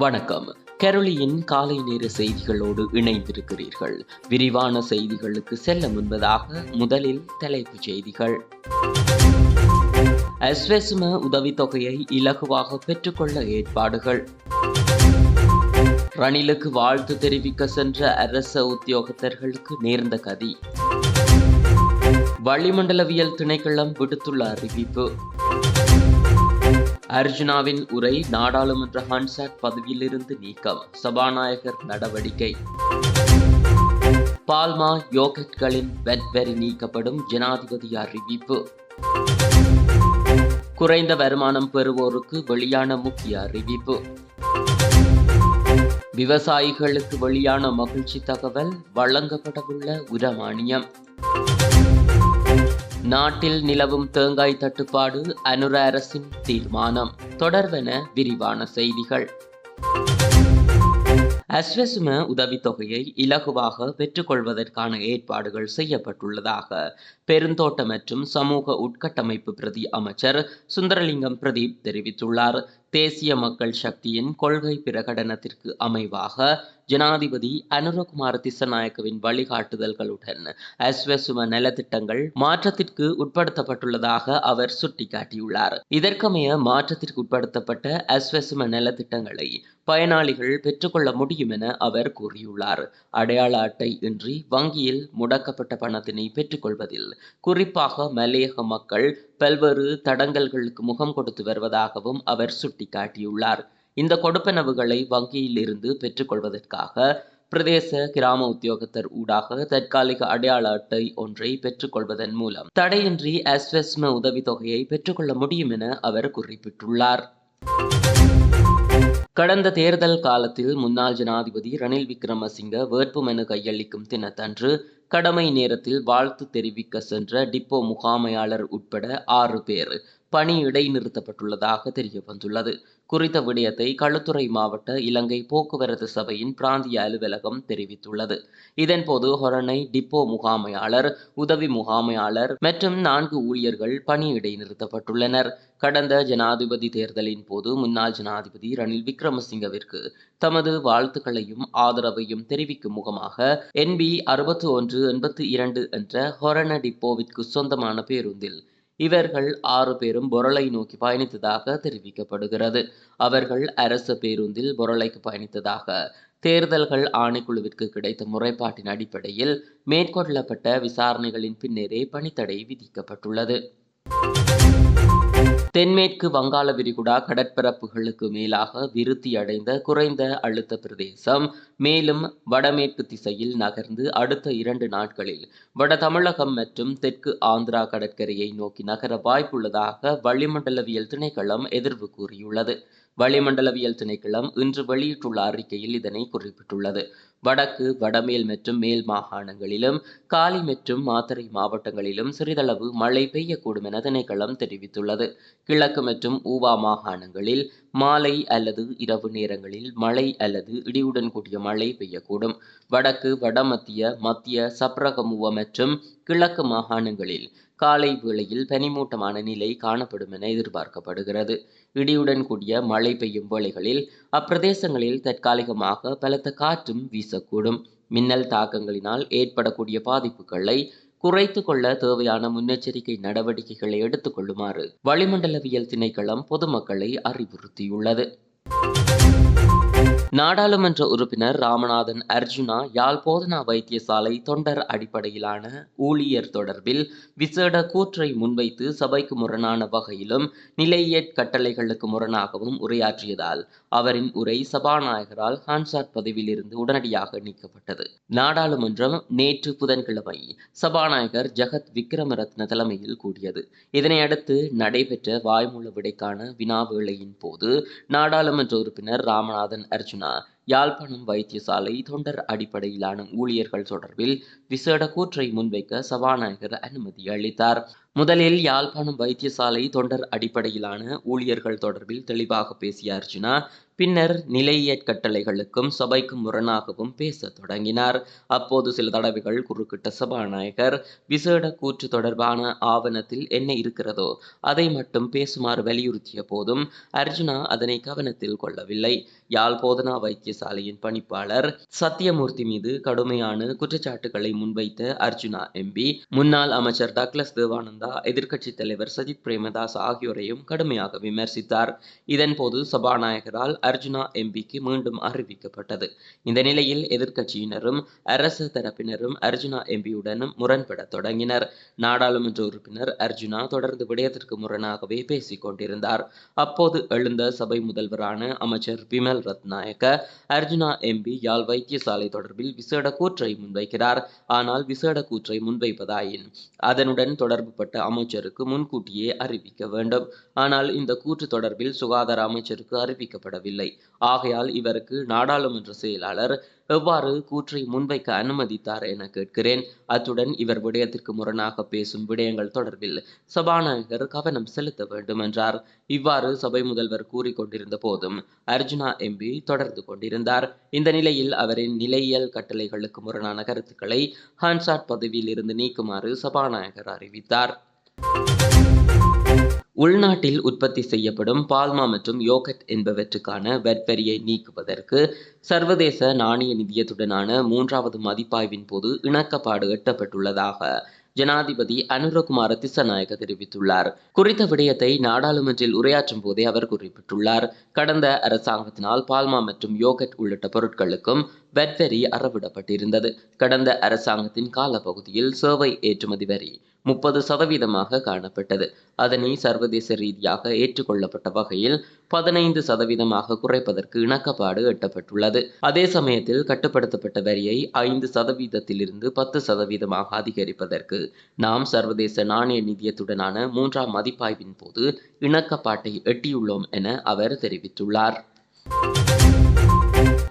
வணக்கம். கெரளியின் காலை நேர செய்திகளோடு இணைந்திருக்கிறீர்கள். விரிவான செய்திகளுக்கு செல்ல முன்பதாக முதலில் தலைப்புச் செய்திகள். அஸ்வெசும உதவித்தொகையை இலகுவாக பெற்றுக்கொள்ள ஏற்பாடுகள். ரணிலுக்கு வாழ்த்து தெரிவிக்க சென்ற அரச உத்தியோகத்தர்களுக்கு நேர்ந்த கதி. வளிமண்டலவியல் திணைக்களம் விடுத்துள்ள அறிவிப்பு. அர்ஜுனாவின் உரை நாடாளுமன்ற ஹான்சாக் பதவியிலிருந்து நீக்கம் சபாநாயகர் நடவடிக்கை. பால்மா யோகட்களின் வெட்வரி நீக்கப்படும் ஜனாதிபதி அறிவிப்பு. குறைந்த வருமானம் பெறுவோருக்கு வெளியான முக்கிய அறிவிப்பு. விவசாயிகளுக்கு வெளியான மகிழ்ச்சி தகவல் வழங்கப்படவுள்ள உரமானியம். நாட்டில் நிலவும் தேங்காய் தட்டுப்பாடு அனுர அரசின் தீர்மானம். தொடர்வென விரிவான செய்திகள். அஸ்வசும உதவித்தொகையை இலகுவாக பெற்றுக்கொள்வதற்கான ஏற்பாடுகள் செய்யப்பட்டுள்ளதாக பெருந்தோட்ட மற்றும் சமூக உட்கட்டமைப்பு பிரதி அமைச்சர் சுந்தரலிங்கம் பிரதீப் தெரிவித்துள்ளார். தேசிய மக்கள் சக்தியின் கொள்கை பிரகடனத்திற்கு அமைவாக ஜனாதிபதி அனுரகுமார் திசநாயக்கவின் வழிகாட்டுதல்களுடன் அஸ்வசும நலத்திட்டங்கள் மாற்றத்திற்கு உட்படுத்தப்பட்டுள்ளதாக அவர் சுட்டிக்காட்டியுள்ளார். இதற்கமைய மாற்றத்திற்கு உட்படுத்தப்பட்ட அஸ்வசும நலத்திட்டங்களை பயனாளிகள் பெற்றுக்கொள்ள முடியும் என அவர் கூறியுள்ளார். அடையாள அட்டை இன்றி வங்கியில் முடக்கப்பட்ட பணத்தினை பெற்றுக்கொள்வதில் குறிப்பாக மலையக மக்கள் பல்வேறு தடங்கல்களுக்கு முகம் கொடுத்து வருவதாகவும் அவர் சுட்டிக்காட்டியுள்ளார். இந்த கொடுப்பனவுகளை வங்கியிலிருந்து பெற்றுக்கொள்வதற்காக பிரதேச கிராம உத்தியோகத்தர் ஊடாக தற்காலிக அடையாள அட்டை ஒன்றை பெற்றுக்கொள்வதன் மூலம் தடையின்றி அஸ்வஸ்ம உதவித்தொகையை பெற்றுக்கொள்ள முடியும் என அவர் குறிப்பிட்டுள்ளார். கடந்த தேர்தல் காலத்தில் முன்னாள் ஜனாதிபதி ரணில் விக்ரமசிங்க வேட்புமனு கையளிக்கும் தினத்தன்று கடமை நேரத்தில் வாழ்த்து தெரிவிக்க சென்ற டிப்போ முகாமையாளர் உட்பட ஆறு பேர் பணி இடைநிறுத்தப்பட்டுள்ளதாக தெரிய வந்துள்ளது குறித்த விடயத்தை களுத்துறை மாவட்ட இலங்கை போக்குவரத்து சபையின் பிராந்திய அலுவலகம் தெரிவித்துள்ளது. இதன்போது ஹொரணை டிப்போ முகாமையாளர் உதவி முகாமையாளர் மற்றும் நான்கு ஊழியர்கள் பணி இடைநிறுத்தப்பட்டுள்ளனர் கடந்த ஜனாதிபதி தேர்தலின் போது முன்னாள் ஜனாதிபதி ரணில் விக்ரமசிங்கவிற்கு தமது வாழ்த்துக்களையும் ஆதரவையும் தெரிவிக்கும் முகமாக என்பி அறுபத்தி ஒன்று எண்பத்தி இரண்டு என்ற ஹொரண டிப்போவிற்கு சொந்தமான பேருந்தில் இவர்கள் ஆறு பேரும் பொருளை நோக்கி பயணித்ததாக தெரிவிக்கப்படுகிறது. அவர்கள் அரசு பேருந்தில் பொருளைக்கு பயணித்ததாக தேர்தல்கள் ஆணைக்குழுவிற்கு கிடைத்த முறைப்பாட்டின் அடிப்படையில் மேற்கொள்ளப்பட்ட விசாரணைகளின் பின்னரே பணித்தடை விதிக்கப்பட்டுள்ளது. தென்மேற்கு வங்காள விரிகுடா கடற்பரப்புகளுக்கு மேலாக விருத்தி அடைந்த குறைந்த அழுத்த பிரதேசம். மேலும் வடமேற்கு திசையில் நகர்ந்து அடுத்த இரண்டு நாட்களில் வட தமிழகம் மற்றும் தெற்கு ஆந்திரா கடற்கரையை நோக்கி நகர வாய்ப்புள்ளதாக வளிமண்டலவியல் திணைக்களம் எதிர்வு கூறியுள்ளது. வளிமண்டலவியல் திணைக்களம் இன்று வெளியிட்டுள்ள அறிக்கையில் இதனை குறிப்பிட்டுள்ளது. வடக்கு வடமேல் மற்றும் மேல் மாகாணங்களிலும் காலி மற்றும் மாத்தறை மாவட்டங்களிலும் சிறிதளவு மழை பெய்யக்கூடும் என திணைக்களம் தெரிவித்துள்ளது. கிழக்கு மற்றும் ஊவா மாகாணங்களில் மாலை அல்லது இரவு நேரங்களில் மழை அல்லது இடியுடன் கூடிய மழை பெய்யக்கூடும். வடக்கு வடமத்திய மத்திய சப்ரகமுவ மற்றும் கிழக்கு மாகாணங்களில் காலை வேளையில் பனிமூட்டமான நிலை காணப்படும் என எதிர்பார்க்கப்படுகிறது. இடியுடன் கூடிய மழை பெய்யும் வேளைகளில் அப்பிரதேசங்களில் தற்காலிகமாக பலத்த காற்றும் வீசக்கூடும். மின்னல் தாக்கங்களினால் ஏற்படக்கூடிய பாதிப்புகளை குறைத்து கொள்ள தேவையான முன்னெச்சரிக்கை நடவடிக்கைகளை எடுத்துக்கொள்ளுமாறு வளிமண்டலவியல் திணைக்களம் பொதுமக்களை அறிவுறுத்தியுள்ளது. நாடாளுமன்ற உறுப்பினர் ராமநாதன் அர்ஜுனா யாழ் போதனா வைத்தியசாலை தொண்டர் அடிப்படையிலான ஊழியர் தொடர்பில் விசேட கூற்றை முன்வைத்து சபைக்கு முரணான வகையிலும் நிலையியற் கட்டளைகளுக்கு முரணாகவும் உரையாற்றியதால் அவரின் உரை சபாநாயகரால் ஹான்சாட் பதவியிலிருந்து உடனடியாக நீக்கப்பட்டது. நாடாளுமன்றம் நேற்று புதன்கிழமை சபாநாயகர் ஜெகத் விக்ரமரத்ன தலைமையில் கூடியது. இதனையடுத்து நடைபெற்ற வாய்மூல விடைக்கான வினாவேளையின் போது நாடாளுமன்ற உறுப்பினர் ராமநாதன் அர்ஜுனா யாழ்ப்பாணம் வைத்தியசாலை தொண்டர் அடிப்படையிலான ஊழியர்கள் தொடர்பில் விசேட கூற்றை முன்வைக்க சபாநாயகர் அனுமதி அளித்தார். முதலில் யாழ்ப்பாணம் வைத்தியசாலை தொண்டர் அடிப்படையிலான ஊழியர்கள் தொடர்பில் தெளிவாக பேசிய அர்ஜுனா பின்னர் நிலைய கட்டளைகளுக்கும் சபைக்கும் முரணாகவும் பேசத் தொடங்கினார். அப்போது சில தடவைகள் குறுக்கிட்ட சபாநாயகர் விசேட கூற்று தொடர்பான ஆவணத்தில் என்ன இருக்கிறதோ அதை மட்டும் பேசுமாறு வலியுறுத்திய போதும் அர்ஜுனா அதனை கவனத்தில் கொள்ளவில்லை. யாழ் போதனா வைத்தியசாலையின் பணிப்பாளர் சத்தியமூர்த்தி மீது கடுமையான குற்றச்சாட்டுகளை முன்வைத்த அர்ஜுனா எம்பி முன்னாள் அமைச்சர் டக்ளஸ் தேவானந்தா எதிர்க்கட்சித் தலைவர் சஜித் பிரேமதாஸ் ஆகியோரையும் கடுமையாக விமர்சித்தார். இதன்போது சபாநாயகரால் அர்ஜுனா எம்பிக்கு மீண்டும் அறிவிக்கப்பட்டது. இந்த நிலையில் எதிர்க்கட்சியினரும் அரசு தரப்பினரும் அர்ஜுனா எம்பியுடனும் முரண்பட தொடங்கினர். நாடாளுமன்ற உறுப்பினர் அர்ஜுனா தொடர்ந்து விடயத்திற்கு முரணாகவே பேசிக் கொண்டிருந்தார். அப்போது எழுந்த சபை முதல்வரான அமைச்சர் விமல் ரத்நாயக்க அர்ஜுனா எம்பி யாழ் வைத்தியசாலை தொடர்பில் விசேட கூற்றை முன்வைக்கிறார். ஆனால் விசேட கூற்றை முன்வைப்பதாயின் அதனுடன் தொடர்புபட்ட அமைச்சருக்கு முன்கூட்டியே அறிவிக்க வேண்டும். ஆனால் இந்த கூற்று தொடர்பில் சுகாதார அமைச்சருக்கு அறிவிக்கப்படவில்லை. இல்லை. ஆகையால் இவருக்கு நாடாளுமன்ற செயலாளர் எவ்வாறு கூற்றை முன்வைக்க அனுமதித்தார் என கேட்கிறேன். அத்துடன் இவர் விடயத்திற்கு முரணாக பேசும் விடயங்கள் தொடர்பில் சபாநாயகர் கவனம் செலுத்த வேண்டும் என்றார். இவ்வாறு சபை முதல்வர் கூறிக்கொண்டிருந்த போதும் அர்ஜுனா எம்பி தொடர்ந்து கொண்டிருந்தார். இந்த நிலையில் அவரின் நிலையியல் கட்டளைகளுக்கு முரணான கருத்துக்களை ஹான்சாட் பதவியில் இருந்து நீக்குமாறு சபாநாயகர் அறிவித்தார். உள்நாட்டில் உற்பத்தி செய்யப்படும் பால்மா மற்றும் யோகட் என்பவற்றுக்கான வெட்வரியை நீக்குவதற்கு சர்வதேச நாணய நிதியத்துடனான மூன்றாவது மதிப்பாய்வின் போது இணக்கப்பாடு எட்டப்பட்டுள்ளதாக ஜனாதிபதி அனுரகுமார திசநாயக தெரிவித்துள்ளார். குறித்த விடயத்தை நாடாளுமன்றில் உரையாற்றும் போதே அவர் குறிப்பிட்டுள்ளார். கடந்த அரசாங்கத்தினால் பால்மா மற்றும் யோகட் உள்ளிட்ட பொருட்களுக்கும் வெட்வரி அறவிடப்பட்டிருந்தது. கடந்த அரசாங்கத்தின் காலப்பகுதியில் சேவை ஏற்றுமதி வரி முப்பது சதவீதமாக காணப்பட்டது. அதனை சர்வதேச ரீதியாக ஏற்றுக்கொள்ளப்பட்ட வகையில் பதினைந்து சதவீதமாக குறைப்பதற்கு இணக்கப்பாடு எட்டப்பட்டுள்ளது. அதே சமயத்தில் கட்டுப்படுத்தப்பட்ட வரியை ஐந்து சதவீதத்திலிருந்து பத்து சதவீதமாக அதிகரிப்பதற்கு நாம் சர்வதேச நாணய நிதியத்துடனான மூன்றாம் மதிப்பாய்வின் போது இணக்கப்பாட்டை எட்டியுள்ளோம் என அவர் தெரிவித்துள்ளார்.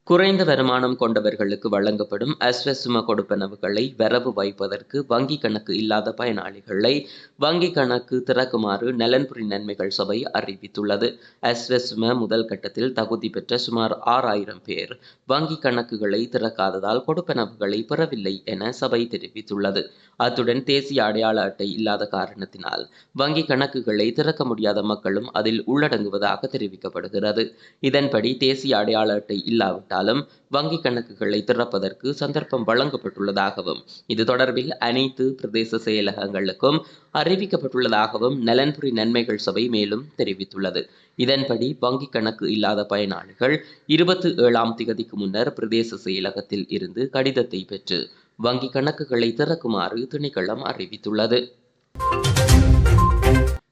குறைந்த வருமானம் கொண்டவர்களுக்கு வழங்கப்படும் அஸ்வசும கொடுப்பனவுகளை வரவு வைப்பதற்கு வங்கி கணக்கு இல்லாத பயனாளிகளை வங்கி கணக்கு திறக்குமாறு நலன்புரி நன்மைகள் சபை அறிவித்துள்ளது. அஸ்வசும முதல் கட்டத்தில் தகுதி பெற்ற சுமார் ஆறாயிரம் பேர் வங்கி கணக்குகளை திறக்காததால் கொடுப்பனவுகளை பெறவில்லை என சபை தெரிவித்துள்ளது. அத்துடன் தேசிய அடையாள அட்டை இல்லாத காரணத்தினால் வங்கி கணக்குகளை திறக்க முடியாத மக்களும் அதில் உள்ளடங்குவதாக தெரிவிக்கப்படுகிறது. இதன்படி தேசிய அடையாள அட்டை இல்லாவிட்டால் இருந்தாலும் வங்கி கணக்குகளை திறப்பதற்கு சந்தர்ப்பம் வழங்கப்பட்டுள்ளதாகவும் இது தொடர்பில் அனைத்து பிரதேச செயலகங்களுக்கும் அறிவிக்கப்பட்டுள்ளதாகவும் நலன்புரி நன்மைகள் சபை மேலும் தெரிவித்துள்ளது. இதன்படி வங்கி கணக்கு இல்லாத பயனாளிகள் இருபத்தி ஏழாம் திகதிக்கு முன்னர் பிரதேச செயலகத்தில் இருந்து கடிதத்தை பெற்று வங்கி கணக்குகளை திறக்குமாறு திணைக்களம் அறிவித்துள்ளது.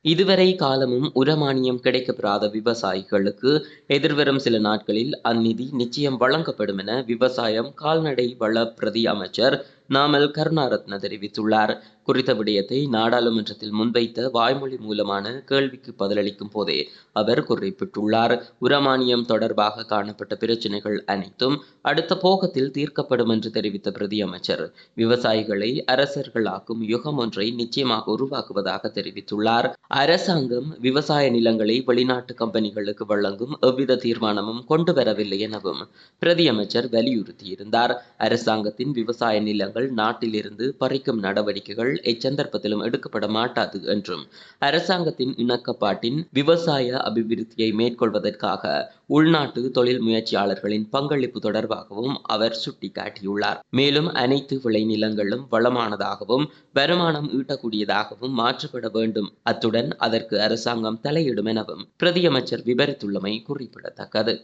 இதுவரை காலமும் உரமானியம் கிடைக்கப்பெறாத விவசாயிகளுக்கு எதிர்வரும் சில நாட்களில் அந்நிதி நிச்சயம் வழங்கப்படும் என விவசாயம் கால்நடை வள பிரதி அமைச்சர் நாமல் கருணாரத்ன தெரிவித்துள்ளார். குறித்த விடயத்தை நாடாளுமன்றத்தில் முன்வைத்த வாய்மொழி மூலமான கேள்விக்கு பதிலளிக்கும் போதே அவர் குறிப்பிட்டுள்ளார். உரமானியம் தொடர்பாக காணப்பட்ட பிரச்சினைகள் அனைத்தும் அடுத்த போகத்தில் தீர்க்கப்படும் என்று தெரிவித்த பிரதியமைச்சர் விவசாயிகளை அரசர்களாக்கும் யுகம் ஒன்றை நிச்சயமாக உருவாக்குவதாக தெரிவித்துள்ளார். அரசாங்கம் விவசாய நிலங்களை வெளிநாட்டு கம்பெனிகளுக்கு வழங்கும் எவ்வித தீர்மானமும் கொண்டு வரவில்லை எனவும் பிரதியமைச்சர் வலியுறுத்தியிருந்தார். அரசாங்கத்தின் விவசாய நிலங்கள் நாட்டில் நாட்டிலிருந்து பறிக்கும் நடவடிக்கைகள் எச்சந்தர்ப்பத்திலும் எடுக்கப்பட மாட்டாது என்றும் அரசாங்கத்தின் இணக்கப்பாட்டின் விவசாய அபிவிருத்தியை மேற்கொள்வதற்காக உள்நாட்டு தொழில் முயற்சியாளர்களின் பங்களிப்பு தொடர்பாகவும் அவர் சுட்டிக்காட்டியுள்ளார். மேலும் அனைத்து விளைநிலங்களும் வளமானதாகவும் வருமானம் ஈட்டக்கூடியதாகவும் மாற்றப்பட வேண்டும். அத்துடன் அதற்கு அரசாங்கம் தலையிடும் எனவும் பிரதியமைச்சர் விவரித்துள்ளமை குறிப்பிடத்தக்கது.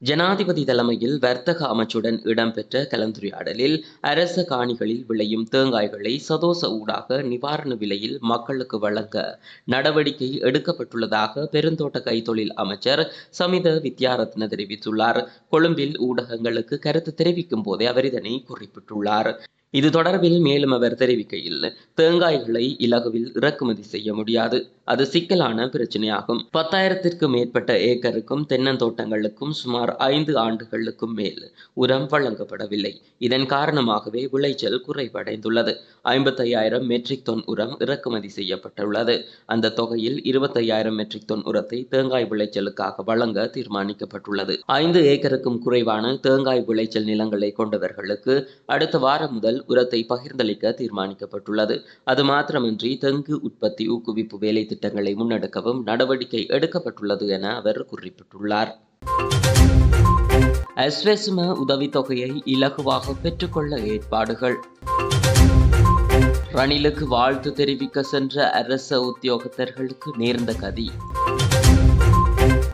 ஜனாதிபதி தலைமையில் வர்த்தக அமைச்சுடன் இடம்பெற்ற கலந்துரையாடலில் அரச காணிகளில் விளையும் தேங்காய்களை சதோச ஊடாக நிவாரண விலையில் மக்களுக்கு வழங்க நடவடிக்கை எடுக்கப்பட்டுள்ளதாக பெருந்தோட்ட கைத்தொழில் அமைச்சர் சமித வித்யாரத்ன தெரிவித்துள்ளார். கொழும்பில் ஊடகங்களுக்கு கருத்து தெரிவிக்கும் போதே அவர் இதனை குறிப்பிட்டுள்ளார். இது தொடர்பில் மேலும் அவர் தெரிவிக்கையில் தேங்காய்களை இலகுவில் இறக்குமதி செய்ய முடியாது. அது சிக்கலான பிரச்சனையாகும். பத்தாயிரத்திற்கும் மேற்பட்ட ஏக்கருக்கும் தென்னந்தோட்டங்களுக்கும் சுமார் ஐந்து ஆண்டுகளுக்கும் மேல் உரம் வழங்கப்படவில்லை. இதன் காரணமாகவே விளைச்சல் குறைவடைந்துள்ளது. ஐம்பத்தையாயிரம் மெட்ரிக் டன் உரம் இறக்குமதி செய்யப்பட்டுள்ளது. அந்த தொகையில் இருபத்தையாயிரம் மெட்ரிக் டன் உரத்தை தேங்காய் விளைச்சலுக்காக வழங்க தீர்மானிக்கப்பட்டுள்ளது. ஐந்து ஏக்கருக்கும் குறைவான தேங்காய் விளைச்சல் நிலங்களை கொண்டவர்களுக்கு அடுத்த வாரம் முதல் உரத்தை பகிர்ந்தளிக்க தீர்மானிக்கப்பட்டுள்ளது. அது மாத்திரமின்றி தெங்கு உற்பத்தி ஊக்குவிப்பு வேலை திட்டங்களை முன்னெடுக்கவும் நடவடிக்கை எடுக்கப்பட்டுள்ளது என அவர் குறிப்பிட்டுள்ளார். அஸ்வெசும உதவித்தொகையை இலகுவாக பெற்றுக்கொள்ள ஏற்பாடுகள். ரணிலுக்கு வாழ்த்து தெரிவிக்க சென்ற அரச உத்தியோகத்தர்களுக்கு நேர்ந்த கதி.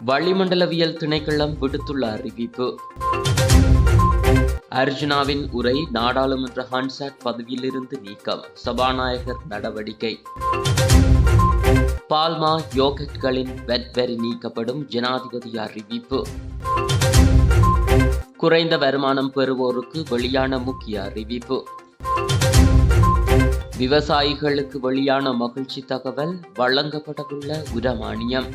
வளிமண்டலவியல் திணைக்களம் விடுத்துள்ள அறிவிப்பு. அர்ஜுனாவின் உரை நாடாளுமன்ற ஹான்சாட் பதவியிலிருந்து நீக்கம் சபாநாயகர் நடவடிக்கை. பால்மா யோகட்களின் வெட்வெறி நீக்கப்படும் ஜனாதிபதி அறிவிப்பு. குறைந்த வருமானம் பெறுவோருக்கு வெளியான முக்கிய அறிவிப்பு. விவசாயிகளுக்கு வெளியான மகிழ்ச்சி தகவல் வழங்கப்படவுள்ள உரமானியம்.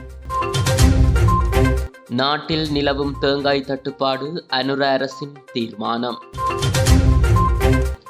நாட்டில் நிலவும் தேங்காய் தட்டுப்பாடு அனுர அரசின் தீர்மானம்.